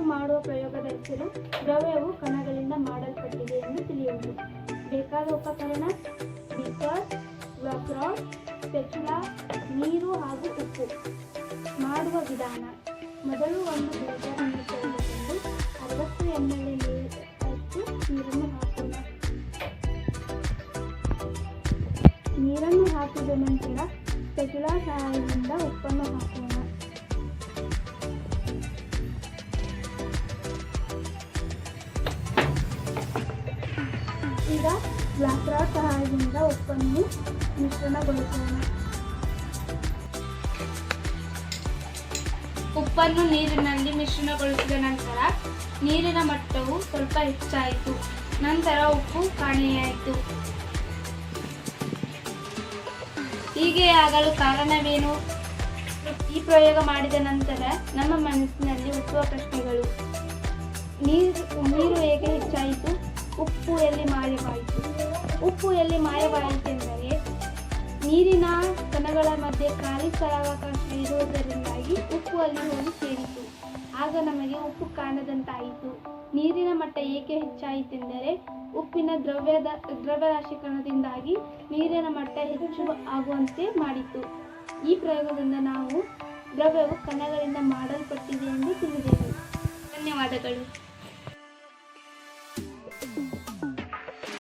ಮಾಡುವ ಪ್ರಯೋಗದ ಹೆಸರು ದ್ರವ್ಯವು ಕಣಗಳಿಂದ ಮಾಡಲ್ಪಟ್ಟಿದೆ ಎಂದು ತಿಳಿಯುವುದು. ಬೇಕಾದ ಉಪಕರಣ ಬೀಕರ್ ವಕ್ರಾಡ್ ಸ್ಪೆಚುಲಾ ನೀರು ಹಾಗೂ ಉಪ್ಪು. ಮಾಡುವ ವಿಧಾನ, ಮೊದಲು ಒಂದು ಬೇಕಾದ ತೆಗೆದುಕೊಂಡು ಅರವತ್ತು ಎಂ ಎಲ್ ನೀರಷ್ಟು ನೀರನ್ನು ಹಾಕೋಣ. ನೀರನ್ನು ಹಾಕಿದ ನಂತರ ಸ್ಪೆಚುಲಾ ಸಹಾಯದಿಂದ ಉಪ್ಪನ್ನು ಹಾಕೋಣ ಈಗ ರಾಡ್ ಸಹಾಯದಿಂದ ಉಪ್ಪನ್ನು ಮಿಶ್ರಣಗೊಳಿಸೋಣ ಉಪ್ಪನ್ನು ನೀರಿನಲ್ಲಿ ಮಿಶ್ರಣಗೊಳಿಸಿದ ನಂತರ ನೀರಿನ ಮಟ್ಟವು ಸ್ವಲ್ಪ ಹೆಚ್ಚಾಯಿತು. ನಂತರ ಉಪ್ಪು ಕಾಣೆಯಾಯಿತು. ಹೀಗೆ ಆಗಲು ಕಾರಣವೇನು? ಈ ಪ್ರಯೋಗ ಮಾಡಿದ ನಂತರ ನಮ್ಮ ಮನಸ್ಸಿನಲ್ಲಿ ಹುಟ್ಟುವ ಪ್ರಶ್ನೆಗಳು. ನೀರು ನೀರು ಹೇಗೆ ಹೆಚ್ಚಾಯಿತು? ಉಪ್ಪು ಎಲ್ಲಿ ಉಪ್ಪು ಎಲ್ಲಿ ಮಾಯವಾಯಿತೆಂದರೆ ನೀರಿನ ಕಣಗಳ ಮಧ್ಯೆ ಖಾಲಿ ಸ್ಥಳಾವಕಾಶ ಇರುವುದರಿಂದಾಗಿ ಉಪ್ಪು ಅಲ್ಲಿ ಹೋಗಿ ಸೇರಿತು. ಆಗ ನಮಗೆ ಉಪ್ಪು ಕಾಣದಂತಾಯಿತು. ನೀರಿನ ಮಟ್ಟ ಏಕೆ ಹೆಚ್ಚಾಯಿತೆಂದರೆ ಉಪ್ಪಿನ ದ್ರವ್ಯದ ದ್ರವ್ಯರಾಶೀಕರಣದಿಂದಾಗಿ ನೀರಿನ ಮಟ್ಟ ಹೆಚ್ಚು ಆಗುವಂತೆ ಮಾಡಿತು. ಈ ಪ್ರಯೋಗದಿಂದ ನಾವು ದ್ರವ್ಯವು ಕಣಗಳಿಂದ ಮಾಡಲ್ಪಟ್ಟಿದೆ ಎಂದು ತಿಳಿದೆವು. ಧನ್ಯವಾದಗಳು.